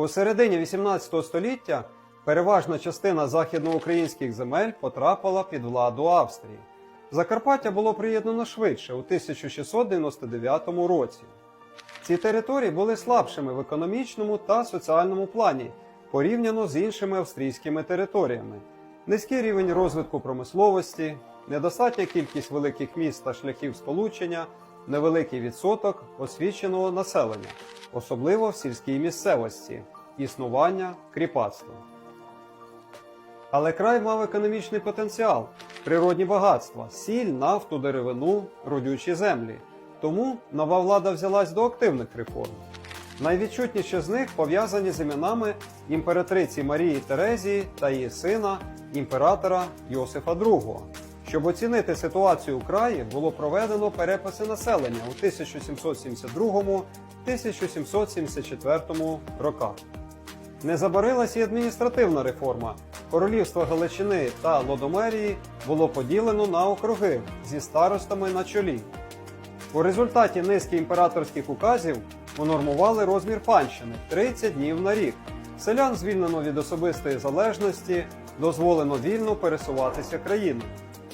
У середині 18 століття переважна частина західноукраїнських земель потрапила під владу Австрії. Закарпаття було приєднано швидше у 1699 році. Ці території були слабшими в економічному та соціальному плані порівняно з іншими австрійськими територіями. Низький рівень розвитку промисловості, недостатня кількість великих міст та шляхів сполучення, невеликий відсоток освіченого населення, особливо в сільській місцевості, існування кріпацтва. Але край мав економічний потенціал, природні багатства, сіль, нафту, деревину, родючі землі. Тому нова влада взялась до активних реформ. Найвідчутніші з них пов'язані з іменами імператриці Марії Терезії та її сина, імператора Йосифа II. Щоб оцінити ситуацію у краї, було проведено переписи населення у 1772-1774 роках. Не забарилась і адміністративна реформа. Королівство Галичини та Лодомерії було поділено на округи зі старостами на чолі. У результаті низки імператорських указів унормували розмір панщини 30 днів на рік. Селян звільнено від особистої залежності, дозволено вільно пересуватися країною.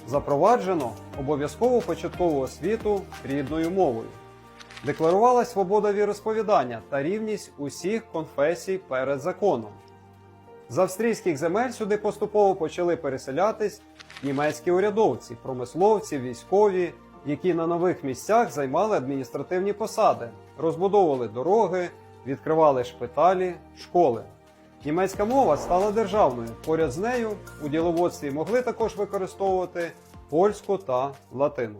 Запроваджено обов'язкову початкову освіту рідною мовою. Декларувала свобода віросповідання та рівність усіх конфесій перед законом. З австрійських земель сюди поступово почали переселятись німецькі урядовці, промисловці, військові, які на нових місцях займали адміністративні посади, розбудовували дороги, відкривали шпиталі, школи. Німецька мова стала державною. Поряд з нею у діловодстві могли також використовувати польську та латину.